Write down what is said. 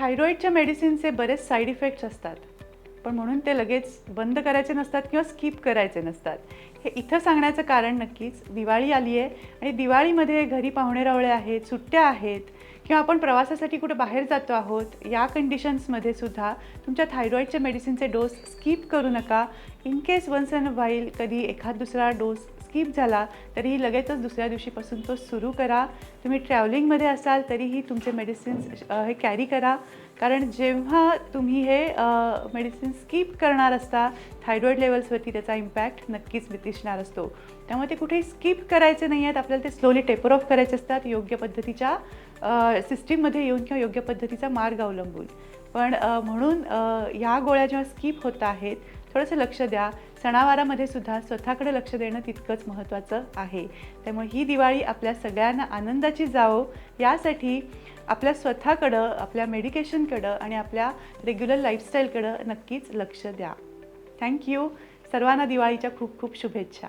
थायरॉईडच्या मेडिसिनचे बरेच side effects असतात. पण म्हणून ते लगेच बंद करायचे नसतात किंवा स्किप करायचे नसतात. हे इथं सांगण्याचं कारण नक्कीच दिवाळी आली आहे आणि दिवाळीमध्ये घरी पाहुणे रावळे आहेत सुट्ट्या आहेत किंवा आपण प्रवासासाठी कुठे बाहेर जातो आहोत या कंडिशन्समध्ये सुद्धा तुमच्या थायरॉईडच्या मेडिसिनचे डोस स्किप करू नका. In case once and while कधी एखाद दुसरा डोस स्किप झाला तरीही लगेचच दुसऱ्या दिवशीपासून तो सुरू करा. तुम्ही ट्रॅव्हलिंगमध्ये असाल तरीही तुमचे मेडिसिन्स हे कॅरी करा. कारण जेव्हा तुम्ही हे मेडिसिन स्किप करणार असता थायरॉईड लेवल्सवरती त्याचा इम्पॅक्ट नक्कीच दिसणार असतो. त्यामुळे ते कुठेही स्किप करायचे नाही आहेत. आपल्याला ते स्लोली टेपर ऑफ करायचे असतात योग्य पद्धतीच्या सिस्टीममध्ये येऊन किंवा योग्य पद्धतीचा मार्ग अवलंबून. पण म्हणून ह्या गोळ्या जेव्हा स्किप होत आहेत थोडंसं लक्ष द्या. सणावारामध्ये सुद्धा स्वतःकडे लक्ष देणं तितकंच महत्त्वाचं आहे. त्यामुळे ही दिवाळी आपल्या सगळ्यांना आनंदाची जावो. यासाठी आपल्या स्वतःकडं आपल्या मेडिकेशनकडं आणि आपल्या रेग्युलर लाईफस्टाईलकडं नक्कीच लक्ष द्या. थँक्यू सर्वांना दिवाळीच्या खूप खूप शुभेच्छा.